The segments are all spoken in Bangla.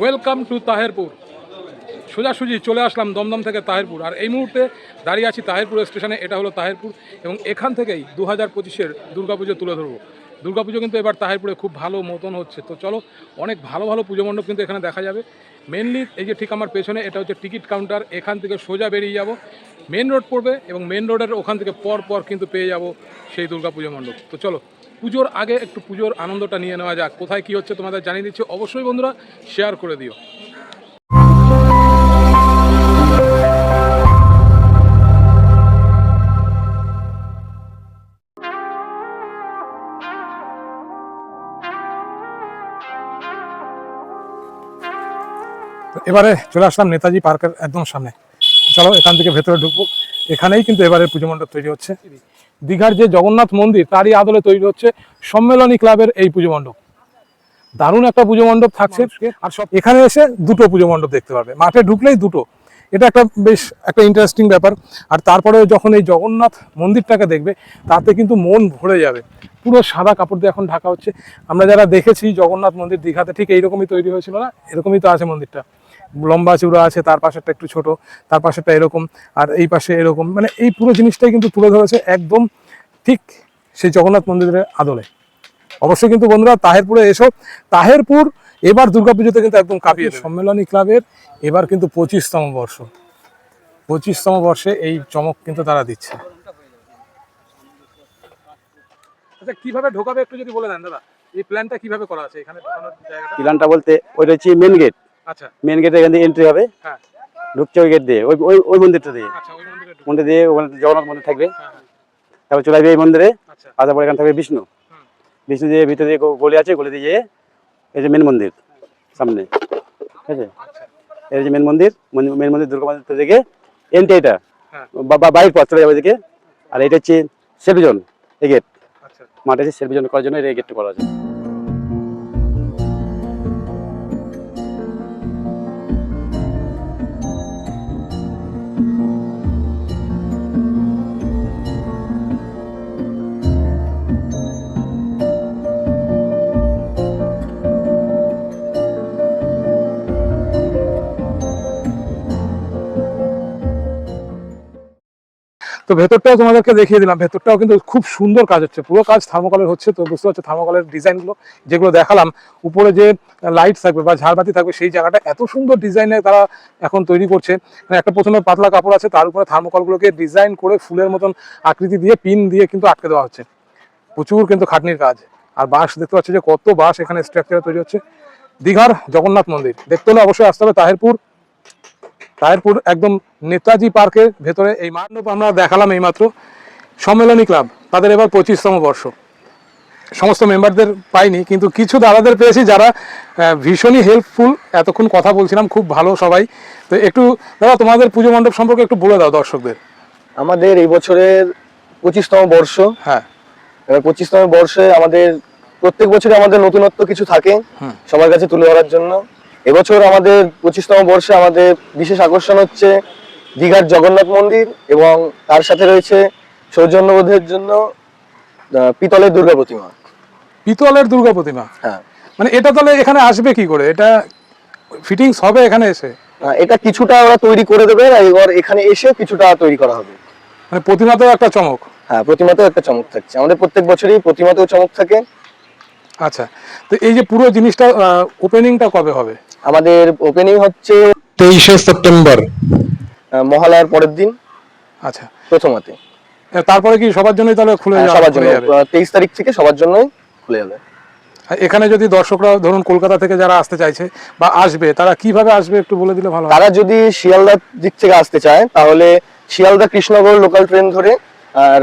ওয়েলকাম টু তাহেরপুর সোজাসুজি চলে আসলাম দমদম থেকে তাহেরপুর। আর এই মুহূর্তে দাঁড়িয়ে আছি তাহেরপুর স্টেশনে, এটা হলো তাহেরপুর এবং এখান থেকেই দু হাজার পঁচিশের দুর্গাপুজো তুলে ধরবো। দুর্গাপুজো কিন্তু এবার তাহেরপুরে খুব ভালো মতন হচ্ছে। তো চলো, অনেক ভালো ভালো পুজো মণ্ডপ কিন্তু এখানে দেখা যাবে। মেনলি এই যে ঠিক আমার পেছনে, এটা হচ্ছে টিকিট কাউন্টার। এখান থেকে সোজা বেরিয়ে যাব। মেন রোড পড়বে এবং মেন রোডের ওখান থেকে পর পর কিন্তু পেয়ে যাব সেই দুর্গাপুজো মণ্ডপ। তো চলো পুজোর আগে একটু পুজোর আনন্দটা নিয়ে নেওয়া যাক। কোথায় কী হচ্ছে তোমাদের জানিয়ে দিচ্ছি। অবশ্যই বন্ধুরা শেয়ার করে দিও। এবারে চলে আসলাম নেতাজি পার্কের একদম সামনে। চলো এখান থেকে ভেতরে ঢুকবো। এখানেই কিন্তু এবারে পুজো মণ্ডপ তৈরি হচ্ছে। দীঘার যে জগন্নাথ মন্দির তারই আদলে তৈরি হচ্ছে সম্মেলনী ক্লাবের এই পুজো মণ্ডপ। দারুণ একটা পুজো মণ্ডপ থাকছে। আর সব এখানে এসে দুটো পুজো মণ্ডপ দেখতে পারবে মাঠে ঢুকলেই দুটো। এটা একটা বেশ একটা ইন্টারেস্টিং ব্যাপার। আর তারপরে যখন এই জগন্নাথ মন্দিরটাকে দেখবে তাতে কিন্তু মন ভরে যাবে। পুরো সাদা কাপড় দিয়ে এখন ঢাকা হচ্ছে। আমরা যারা দেখেছি জগন্নাথ মন্দির দীঘাতে ঠিক এইরকমই তৈরি হয়েছিল না? এরকমই তো আছে মন্দিরটা। লম্বা চূড়া আছে, তার পাশেরটা একটু ছোট, তার পাশেরটা এরকম, আর এই পাশে এরকম মানে এই পুরো জিনিসটাই কিন্তু তুলে ধরেছে একদম ঠিক সেই জগন্নাথ মন্দিরের আদলে। অবশ্যই কিন্তু বন্ধুরা, তাহেরপুরে এসো। তাহেরপুর, এবার দুর্গাপুজোতে কিন্তু একদম কাঁপিয়ে সম্মেলনী ক্লাবের এবার কিন্তু পঁচিশতম বর্ষ। পঁচিশতম বর্ষে এই চমক কিন্তু তারা দিচ্ছে। আচ্ছা কীভাবে ঢোকাবে একটু যদি বলে দেন দাদা? এই প্ল্যানটা কীভাবে করা আছে? এখানে প্ল্যানটা বলতে ওইটা হচ্ছে মেন গেট আচ্ছা। মেন গেটে এখান থেকে এন্ট্রি হবে। হ্যাঁ। ঢুকছে ওই গেট দিয়ে ওই ওই ওই মন্দিরটা দিয়ে। আচ্ছা ওই মন্দিরে দিয়ে ওখানে জগন্নাথ মন্দির থাকবে। হ্যাঁ হ্যাঁ। তারপর চলে আসবে এই মন্দিরে। আচ্ছা। আসার পরে এখানে থাকবে বিষ্ণু। বিষ্ণু দিয়ে ভিতরে দিয়ে গলি আছে গলি দিয়ে এই যে মেন মন্দির সামনে। ঠিক আছে? এই যে মেন মন্দির মেন মন্দির দুর্গা মন্দির থেকে এন্ট্রি এটা। হ্যাঁ। বা- বা- বাইরের পথ চলে যাবে এদিকে। আর এটা হচ্ছে সেলফিজন এই গেট আচ্ছা। মাঠে সেলফিজন করার জন্য এই গেটটা করা আছে। তো ভেতরটাও তোমাদেরকে দেখিয়ে দিলাম। ভেতরটাও কিন্তু খুব সুন্দর কাজ হচ্ছে। পুরো কাজ থার্মোকলের হচ্ছে, তো বুঝতে পারছ, থার্মোকলের ডিজাইনগুলো যেগুলো দেখালাম, উপরে যে লাইট থাকবে বা ঝাড়বাতি থাকবে, সেই জায়গাটা এত সুন্দর ডিজাইনে তারা এখন তৈরি করছে। মানে একটা প্রথমে পাতলা কাপড় আছে, তার উপরে থার্মোকলগুলোকে ডিজাইন করে ফুলের মতন আকৃতি দিয়ে পিন দিয়ে কিন্তু আটকে দেওয়া হচ্ছে। প্রচুর কিন্তু খাটনির কাজ। আর বাঁশ দেখতে পাচ্ছি যে কত বাঁশ এখানে স্ট্রাকচারে তৈরি হচ্ছে। দীঘার জগন্নাথ মন্দির। দেখতে হলে অবশ্যই আসতে হবে, তাহেরপুর। তাহেরপুর একদম নেতাজি পার্কের ভেতরে এই মান্ডপ আমরা দেখালাম এইমাত্র। সম্মেলনী ক্লাব তাদের এবার পঁচিশতম বর্ষ। সমস্ত মেম্বারদের পাইনি কিন্তু কিছু দাদাদের পেয়েছি যারা ভীষণই হেল্পফুল এতক্ষণ কথা বলছিলাম খুব ভালো সবাই। তো একটু দাদা তোমাদের পুজো মণ্ডপ সম্পর্কে একটু বলে দাও দর্শকদের। আমাদের এই বছরের পঁচিশতম বর্ষ। হ্যাঁ। এবার পঁচিশতম বর্ষে আমাদের প্রত্যেক বছরে আমাদের নতুনত্ব কিছু থাকে সবার কাছে তুলে ধরার জন্য। এবছর আমাদের পঁচিশতম বর্ষে আমাদের বিশেষ আকর্ষণ হচ্ছে দীঘার জগন্নাথ মন্দির এবং তার সাথে রয়েছে সৌজন্যবোধের জন্য পিতলের দুর্গা প্রতিমা। পিতলের দুর্গা প্রতিমা? হ্যাঁ। মানে এটা তাহলে এখানে আসবে কি করে? এটা ফিটিংস হবে এখানে এসে? এটা কিছুটা ওরা তৈরি করে দেবে আর এবার এখানে এসে কিছুটা তৈরি করা হবে। মানে প্রতিমাতেও একটা চমক? হ্যাঁ প্রতিমাতেও একটা চমক থাকছে। আমাদের প্রত্যেক বছরই প্রতিমাতেও চমক থাকে। আচ্ছা। তো এই যে পুরো জিনিসটা ওপেনিংটা কবে হবে? আমাদের ওপেনিং হচ্ছে তেইশে সেপ্টেম্বর। মহালয়ার পরের দিন। আচ্ছা। প্রথমাতে। তারপরে কি সবার জন্যই তাহলে খুলে হ্যাঁ, যাওয়া- সবার জন্য। যাবে। তেইশ তারিখ থেকে সবার জন্যই খুলে যাবে। এখানে যদি দর্শকরা ধরুন কলকাতা থেকে যারা আসতে চাইছে বা আসবে তারা কীভাবে আসবে একটু বলে দিলে ভালো তারা যদি শিয়ালদার দিক থেকে আসতে চায় তাহলে শিয়ালদা কৃষ্ণনগর লোকাল ট্রেন ধরে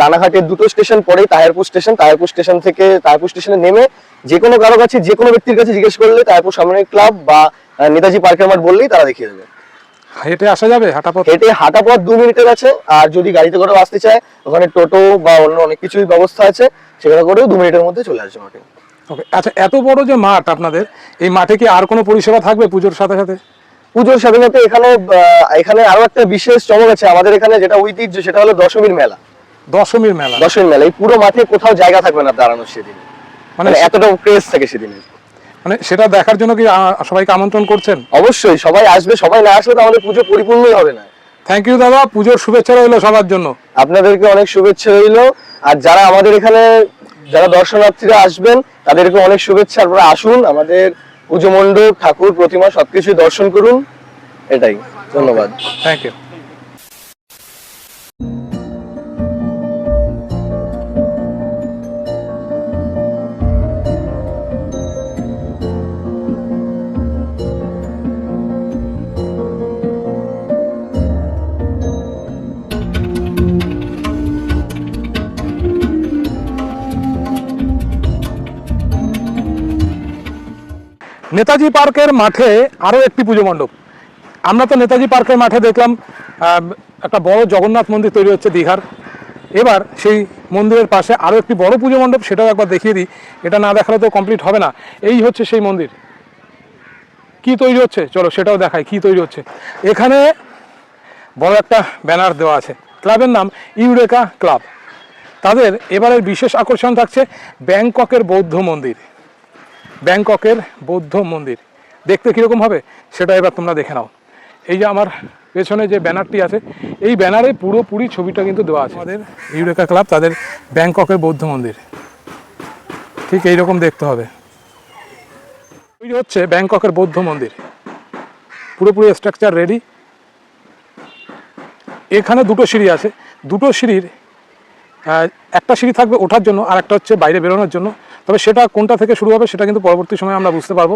রানাঘাটের দুটো স্টেশন পরেই তাহেরপুর স্টেশন তাহেরপুর স্টেশন থেকে তাহেরপুর স্টেশনে নেমে যে কোনো কারও কাছে যে কোনো ব্যক্তির কাছে জিজ্ঞেস করলে তাহেরপুর সামনের ক্লাব বা নেতাজি পার্কের মাঠ বললেই তারা দেখিয়ে দেবে। হেঁটে আসা যাবে হাঁটা পথ? হেঁটে হাঁটা পথ দু মিনিটের আছে আর যদি গাড়িতে করেও আসতে চায় ওখানে টোটো বা অন্য অনেক কিছুই ব্যবস্থা আছে সেখানে করেও দু মিনিটের মধ্যে চলে আসবে মাঠে। ওকে আচ্ছা এত বড় যে মাঠ আপনাদের এই মাঠে কি আর কোনো পরিষেবা থাকবে পুজোর সাথে সাথে? পুজোর সাথে সাথে এখানে এখানে আরও একটা বিশেষ চমক আছে আমাদের এখানে যেটা ঐতিহ্য সেটা হলো দশমীর মেলা। দশমীর মেলা। দশমীর মেলা এই পুরো মাঠে কোথাও জায়গা থাকবে না দাঁড়ানোর সেদিন। মানে মানে এতটা ক্রেজ থাকে সেদিনে মানে সেটা দেখার জন্য কি সবাইকে আমন্ত্রণ করছেন? অবশ্যই সবাই আসবে সবাই না আসলে তো আমাদের পুজো পরিপূর্ণই হবে না। থ্যাংক ইউ দাদা পুজোর শুভেচ্ছা রইল সবার জন্য। আপনাদেরকে অনেক শুভেচ্ছা রইল আর যারা আমাদের এখানে যারা দর্শনার্থীরা আসবেন তাদেরকে অনেক শুভেচ্ছা। আপনারা আসুন আমাদের পুজো মণ্ডপ ঠাকুর প্রতিমা সবকিছু দর্শন করুন। এটাই ধন্যবাদ। থ্যাংক ইউ নেতাজি পার্কের মাঠে আরও একটি পুজো মণ্ডপ। আমরা তো নেতাজি পার্কের মাঠে দেখলাম একটা বড় জগন্নাথ মন্দির তৈরি হচ্ছে দীঘার। এবার সেই মন্দিরের পাশে আরও একটি বড় পুজো মণ্ডপ, সেটাও একবার দেখিয়ে দিই। এটা না দেখালে তো কমপ্লিট হবে না। এই হচ্ছে সেই মন্দির। কি তৈরি হচ্ছে? চলো সেটাও দেখায় কি তৈরি হচ্ছে। এখানে বড় একটা ব্যানার দেওয়া আছে। ক্লাবের নাম ইউরেকা ক্লাব। তাদের এবারের বিশেষ আকর্ষণ থাকছে ব্যাংককের বৌদ্ধ মন্দির। ব্যাংককের বৌদ্ধ মন্দির। দেখতে কীরকম হবে সেটা এবার তোমরা দেখে নাও। এই যে আমার পেছনে যে ব্যানারটি আছে এই ব্যানারে পুরোপুরি ছবিটা কিন্তু দেওয়া আছে। আমাদের ইউরেকা ক্লাব তাদের ব্যাংককের বৌদ্ধ মন্দির। ঠিক এইরকম দেখতে হবে। তৈরি হচ্ছে ব্যাংককের বৌদ্ধ মন্দির। পুরোপুরি স্ট্রাকচার রেডি এখানে দুটো সিঁড়ি আছে। দুটো সিঁড়ির একটা সিঁড়ি থাকবে ওঠার জন্য আর একটা হচ্ছে বাইরে বেরোনোর জন্য। তবে সেটা কোনটা থেকে শুরু হবে সেটা কিন্তু পরবর্তী সময় আমরা বুঝতে পারব।